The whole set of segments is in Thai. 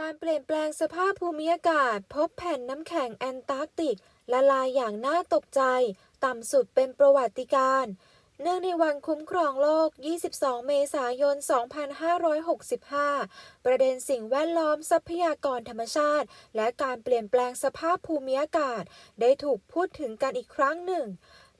การเปลี่ยนแปลงสภาพภูมิอากาศ พบแผ่นน้ำแข็งแอนตาร์กติก ละลายอย่างน่าตกใจ ต่ำสุดเป็นประวัติการณ์เนื่องในวันคุ้มครองโลก 22 เมษายน 2565 ประเด็นสิ่งแวดล้อมทรัพยากรธรรมชาติ และการเปลี่ยนแปลงสภาพภูมิอากาศ ได้ถูกพูดถึงกันอีกครั้งหนึ่ง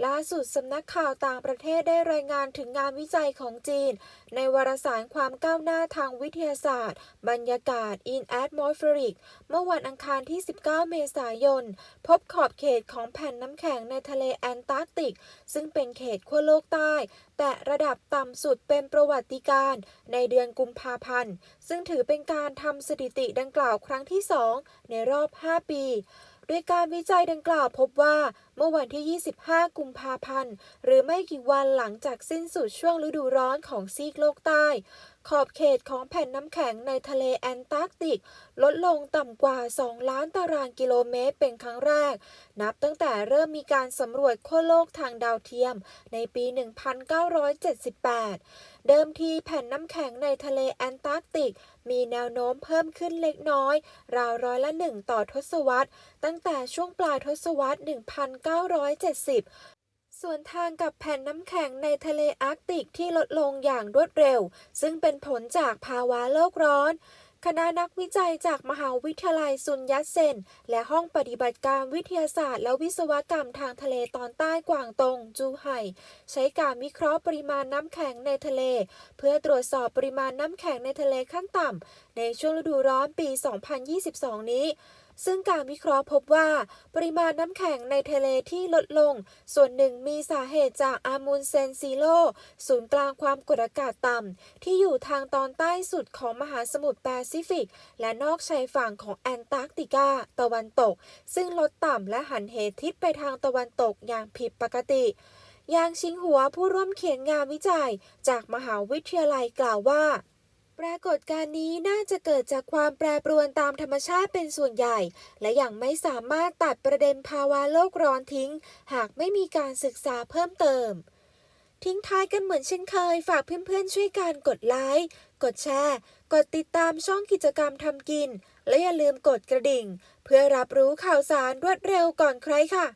ล่าสุดสำนักข่าวต่างประเทศได้รายงานถึงงานวิจัยของจีน ในวารสารความก้าวหน้าทางวิทยาศาสตร์ บรรยากาศ in atmospheric เมื่อวันอังคารที่ 19 เมษายน พบขอบเขตของแผ่นน้ำแข็งในทะเลแอนตาร์กติก ซึ่งเป็นเขตขั้วโลกใต้ แต่ระดับต่ำสุดเป็นประวัติการณ์ในเดือนกุมภาพันธ์ ซึ่งถือเป็นการทำสถิติดังกล่าวครั้งที่ 2 ในรอบ 5 ปี โดยการวิจัยดังกล่าวพบว่าเมื่อวันที่ 25 กุมภาพันธ์ หรือไม่กี่วันหลังจากสิ้นสุดช่วงฤดูร้อนของซีกโลกใต้ ขอบเขตของแผ่นน้ำแข็งในทะเลแอนตาร์กติก ลดลงต่ำกว่า 2 ล้านตารางกิโลเมตรเป็นครั้งแรก นับตั้งแต่เริ่มมีการสำรวจขั้วโลกทางดาวเทียมในปี 1978 เดิมทีแผ่นน้ำแข็งในทะเลแอนตาร์กติก มีแนวโน้มเพิ่มขึ้นเล็กน้อย ราวร้อยละหนึ่งต่อทศวรรษ ตั้งแต่ช่วงปลายทศวรรษ 1970 ส่วนทางกับแผ่นน้ำแข็งในทะเลอาร์กติกที่ลดลงอย่างรวดเร็ว ซึ่งเป็นผลจากภาวะโลกร้อน คณะนักวิจัยจากมหาวิทยาลัยซุนยัตเซน และห้องปฏิบัติการวิทยาศาสตร์ และวิศวกรรมทางทะเลตอนใต้กวางตง จูไห่ ใช้การวิเคราะห์ปริมาณน้ำแข็งในทะเล เพื่อตรวจสอบปริมาณน้ำแข็งในทะเลขั้นต่ำในช่วงฤดูร้อนปี 2022 นี้ ซึ่งการวิเคราะห์พบว่า ปริมาณน้ำแข็งในทะเลที่ลดลง ส่วนหนึ่งมีสาเหตุจากอามูนเซนซีโล ศูนย์กลางความกดอากาศต่ำ ที่อยู่ทางตอนใต้สุดของมหาสมุทรแปซิฟิก และนอกชายฝั่งของแอนตาร์กติกา ตะวันตก ซึ่งลดต่ำและหันเหทิศไปทางตะวันตกอย่างผิดปกติยางชิงหัวผู้ร่วมเขียนงานวิจัย จากมหาวิทยาลัยกล่าวว่า ปรากฏการณ์นี้น่าจะเกิดจากความแปรปรวนตามธรรมชาติเป็นส่วนใหญ่ และยังไม่สามารถตัดประเด็นภาวะโลกร้อนทิ้ง หากไม่มีการศึกษาเพิ่มเติม ทิ้งท้ายกันเหมือนเช่นเคย ฝากเพื่อนๆช่วยการกดไลค์กดแชร์ กดติดตามช่องกิจกรรมทำกิน และอย่าลืมกดกระดิ่ง เพื่อรับรู้ข่าวสารรวดเร็วก่อนใครค่ะ